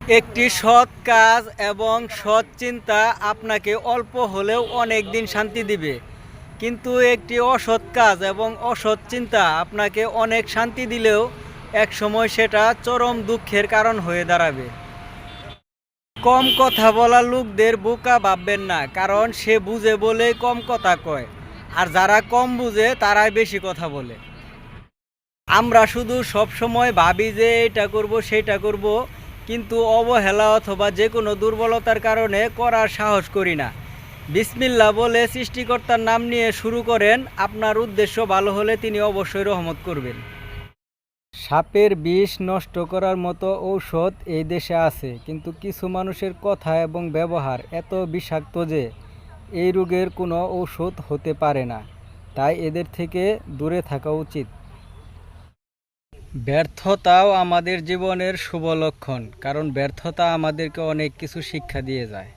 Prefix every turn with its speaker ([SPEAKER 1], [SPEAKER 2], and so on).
[SPEAKER 1] একটি সৎ কাজ এবং সৎ চিন্তা আপনাকে অল্প হলেও অনেক দিন শান্তি দিবে। কিন্তু একটি অসৎ কাজ এবং অসৎ চিন্তা আপনাকে অনেক শান্তি দিলেও এক সময় সেটা চরম দুঃখের কারণ হয়ে দাঁড়াবে। কম কথা বলা লোকদের বোকা ভাববেন না, কারণ সে বুঝে বলে কম কথা কয়, আর যারা কম বুঝে তারাই বেশি কথা বলে। আমরা শুধু সব সময় ভাবি যে এটা করব, সেটা করব কিন্তু অবহেলা অথবা যে কোনো দুর্বলতার কারণে করার সাহস করি না। বিসমিল্লা বলে সৃষ্টিকর্তার নাম নিয়ে শুরু করেন। আপনার উদ্দেশ্য ভালো হলে তিনি অবশ্যই রহমত করবেন। সাপের বিষ নষ্ট করার মতো ঔষধ এই দেশে আছে, কিন্তু কিছু মানুষের কথা এবং ব্যবহার এত বিষাক্ত যে এই রোগের কোনো ঔষধ হতে পারে না। তাই এদের থেকে দূরে থাকা উচিত। ব্যর্থতাও আমাদের জীবনের শুভ লক্ষণ কারণ ব্যর্থতা আমাদেরকে অনেক কিছু শিক্ষা দিয়ে যায়।